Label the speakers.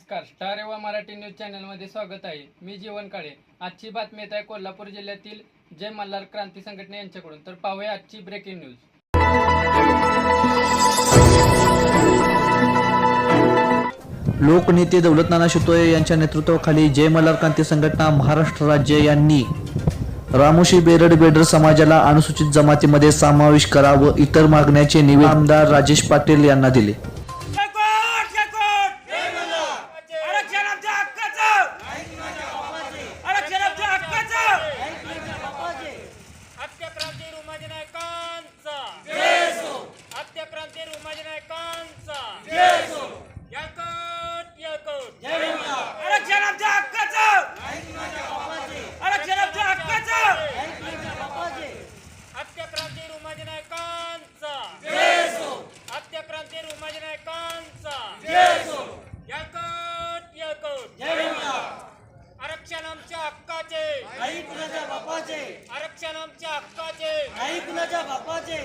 Speaker 1: नमस्कार. स्टार एवा मराठी न्यूज चॅनलमध्ये स्वागत आहे. मी जीवन काळे. आजची बातमी येत आहे कोल्हापूर जिल्ह्यातील जय मल्हार क्रांती संघटना यांच्याकडून. तर पाहूया आजची ब्रेकिंग न्यूज
Speaker 2: लोकनेते दौलतनाना शितोळे यांच्या नेतृत्वाखाली जय मल्हार क्रांती संघटना महाराष्ट्र राज्य यांनी रामोशी बेरड बेडर समाजाला अनुसूचित जमातीमध्ये समावेश करा व इतर मागण्याचे निवेदन आमदार राजेश पाटील यांना दिले
Speaker 3: जयकोट जयकोट आरक्षण आमच्या हक्काचं आरक्षण आमच्या हक्काचं हत्यक्रांती रुमाजी नायकांचा हत्यक्रांती नायकांचा यळकोट यळकोट आरक्षण आमच्या हक्काचं आरक्षण आमच्या हक्काचं. हत्यक्रांती रुमाजी नायकांचा. हत्यक्रांती रुमाजी नायकांचा. यळकोट यळकोट आरक्षण आमच्या हक्काचे.
Speaker 4: आई कुणाच्या बापाचे?
Speaker 3: आरक्षण आमच्या हक्काचे.
Speaker 4: आई कुणाच्या बापाचे?